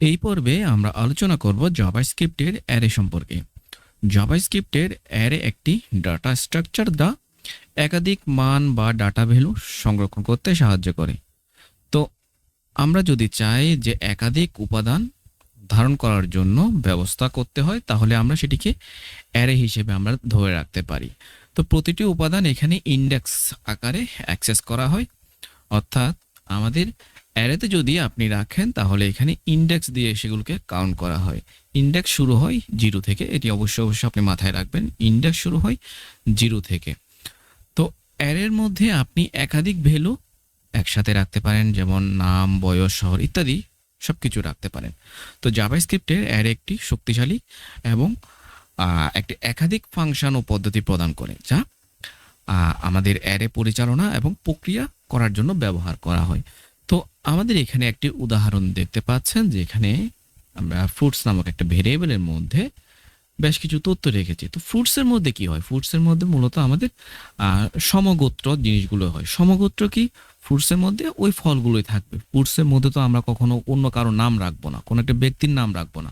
এই পর্বে আমরা আলোচনা করব জাভাস্ক্রিপ্টের অ্যারে সম্পর্কে। জাভাস্ক্রিপ্টের অ্যারে একটি ডাটা স্ট্রাকচার দা একাধিক মান বা ডাটা ভ্যালু সংরক্ষণ করতে সাহায্য করে। তো আমরা যদি চাই যে একাধিক উপাদান ধারণ করার জন্য ব্যবস্থা করতে হয়, তাহলে আমরা সেটিকে অ্যারে হিসেবে আমরা ধরে রাখতে পারি। তো প্রতিটি উপাদান এখানে ইন্ডেক্স আকারে অ্যাক্সেস করা হয়। অর্থাৎ আমাদের অ্যারেতে যদি আপনি রাখেন, তাহলে এখানে ইন্ডেক্স দিয়ে সেগুলোকে কাউন্ট করা হয়। ইন্ডেক্স শুরু হয় জিরো থেকে, এটি অবশ্যই অবশ্যই আপনি মাথায় রাখবেন ইন্ডেক্স শুরু হয় জিরো থেকে। তো অ্যারের মধ্যে আপনি একাধিক ভ্যালু একসাথে রাখতে পারেন, যেমন নাম, বয়স, শহর ইত্যাদি সব কিছু রাখতে পারেন। তো জাভাস্ক্রিপ্টের অ্যারে একটি শক্তিশালী এবং একটি একাধিক ফাংশন ও পদ্ধতি প্রদান করে, যা আমাদের অ্যারে পরিচালনা এবং প্রক্রিয়া করার জন্য ব্যবহার করা হয়। তো আমাদের এখানে একটি উদাহরণ দেখতে পাচ্ছেন যে এখানে আমরা ফ্রুটস নামক একটা ভেরিয়েবলের মধ্যে বেশ কিছু তথ্য রেখেছি। তো ফ্রুটসের মধ্যে কি হয়? ফ্রুটসের মধ্যে মূলত আমাদের সমগোত্র জিনিসগুলো হয়। সমগোত্র কি? ফ্রুটসের মধ্যে ওই ফলগুলোই থাকবে। ফ্রুটসের মধ্যে তো আমরা কখনো অন্য কারও নাম রাখব না, কোনো একটা ব্যক্তির নাম রাখব না।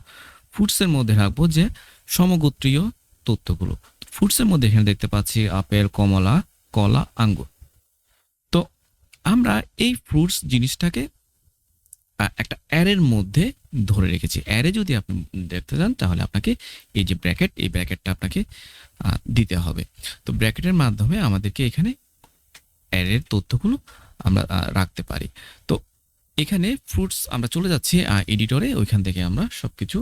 ফ্রুটসের মধ্যে রাখব যে সমগোত্রীয় তথ্যগুলো। ফ্রুটসের মধ্যে এখানে দেখতে পাচ্ছি আপেল, কমলা, কলা, আঙ্গুর। আমরা এই ফ্রুটস জিনিসটাকে একটা অ্যারের মধ্যে ধরে রেখেছি। অ্যারে যদি আপনি দেখতে চান, তাহলে আপনাকে এই যে ব্র্যাকেট এই ব্র্যাকেটটা আপনাকে দিতে হবে। তো ব্র্যাকেটের মাধ্যমে আমাদেরকে এখানে অ্যারের তথ্যগুলো আমরা রাখতে পারি। তো এখানে ফ্রুটস আমরা চলে যাচ্ছি এডিটরে ওইখান থেকে আমরা সব কিছু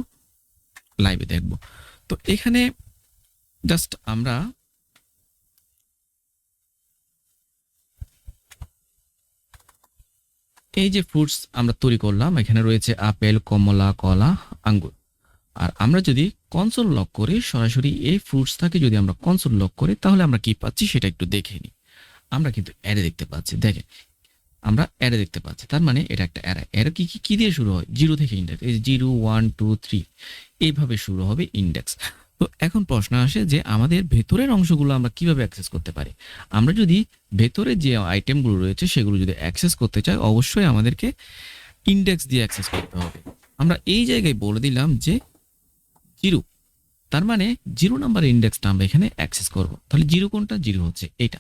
লাইভে দেখব। তো এখানে জাস্ট আমরা এই যে ফ্রুটস আমরা তৈরি করলাম, এখানে রয়েছে আপেল, কমলা, কলা, আঙ্গুর। আর আমরা যদি কনসোল লক করি সরাসরি এই ফ্রুটসটাকে যদি আমরা কনসোল লক করি, তাহলে আমরা কি পাচ্ছি সেটা একটু দেখে নিই। আমরা কিন্তু অ্যারে দেখতে পাচ্ছি। দেখেন, আমরা অ্যারে দেখতে পাচ্ছি। তার মানে এটা একটা অ্যারে অ্যারে কি কি দিয়ে শুরু হয়? জিরো থেকে ইন্ডেক্স এই জিরো ওয়ান টু থ্রি এইভাবে শুরু হবে ইন্ডেক্স তো এখন প্রশ্ন আসে যে আমাদের ভেতরের অংশগুলো আমরা কীভাবে অ্যাক্সেস করতে পারি? আমরা যদি ভেতরে যে আইটেমগুলো রয়েছে সেগুলো যদি অ্যাক্সেস করতে চাই, অবশ্যই আমাদেরকে ইন্ডেক্স দিয়ে অ্যাক্সেস করতে হবে। আমরা এই জায়গায় বলে দিলাম যে জিরো। তার মানে জিরো নাম্বার ইন্ডেক্সটা আমরা এখানে অ্যাক্সেস করব। তাহলে জিরো কোনটা? জিরো হচ্ছে এটা।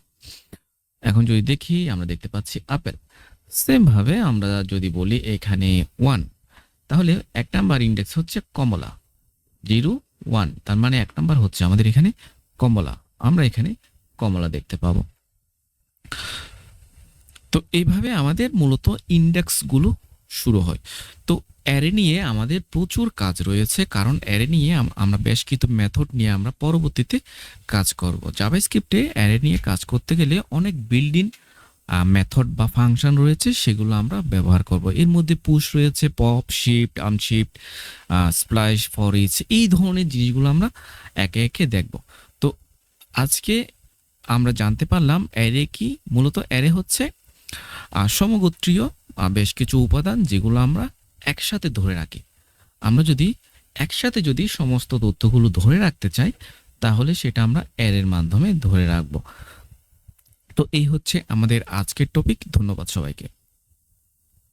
এখন যদি দেখি, আমরা দেখতে পাচ্ছি আপেল সেম ভাবে আমরা যদি বলি এখানে ওয়ান তাহলে এক নাম্বার ইন্ডেক্স হচ্ছে কমলা। জিরো ওয়ান তার মানে এক নম্বর হচ্ছে আমাদের এখানে কমলা। আমরা এখানে কমলা দেখতে পাবো। তো এইভাবে আমাদের মূলত ইন্ডেক্সগুলো শুরু হয়। তো অ্যারে নিয়ে আমাদের প্রচুর কাজ রয়েছে, কারণ অ্যারে নিয়ে আমরা বেশ কিছু মেথড নিয়ে আমরা পরবর্তীতে কাজ করব। জাভাস্ক্রিপ্টে অ্যারে নিয়ে কাজ করতে গেলে অনেক বিল্ডিং মেথড বা ফাংশন রয়েছে, সেগুলো আমরা ব্যবহার করব। এর মধ্যে পুশ রয়েছে pop shift unshift splice for each এই ধরনের জিনিসগুলো আমরা একে একে দেখব। তো আজকে আমরা জানতে পারলাম অ্যারে কি? মূলত অ্যারে হচ্ছে সমগোত্রীয় বেশ কিছু উপাদান যেগুলো আমরা একসাথে ধরে রাখি। আমরা যদি একসাথে যদি সমস্ত তথ্যগুলো ধরে রাখতে চাই, তাহলে সেটা আমরা অ্যারের মাধ্যমে ধরে রাখব। তো এই হচ্ছে আমাদের আজকের টপিক ধন্যবাদ সবাইকে।